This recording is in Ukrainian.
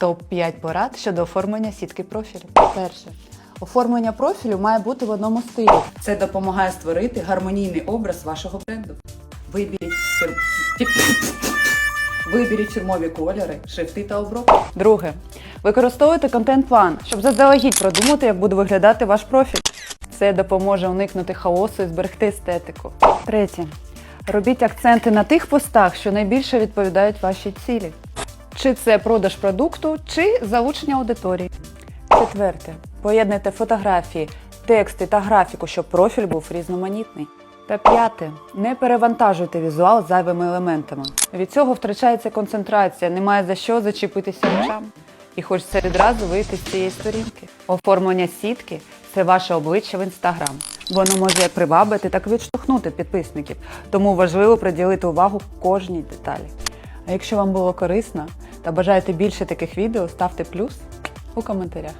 Топ-5 порад щодо оформлення сітки профілю. Перше. Оформлення профілю має бути в одному стилі. Це допомагає створити гармонійний образ вашого бренду. Виберіть. Виберіть фірмові кольори, шрифти та обробки. Друге. Використовуйте контент-план, щоб заздалегідь продумати, як буде виглядати ваш профіль. Це допоможе уникнути хаосу і зберегти естетику. Третє. Робіть акценти на тих постах, що найбільше відповідають вашій цілі. Чи це продаж продукту, чи залучення аудиторії. Четверте. Поєднуйте фотографії, тексти та графіку, щоб профіль був різноманітний. Та п'яте. Не перевантажуйте візуал зайвими елементами. Від цього втрачається концентрація, немає за що зачепитися очам. І хочеться відразу вийти з цієї сторінки. Оформлення сітки це ваше обличчя в інстаграм. Воно може як привабити, так і відштовхнути підписників. Тому важливо приділити увагу кожній деталі. А якщо вам було корисно та бажаєте більше таких відео, ставте плюс у коментарях.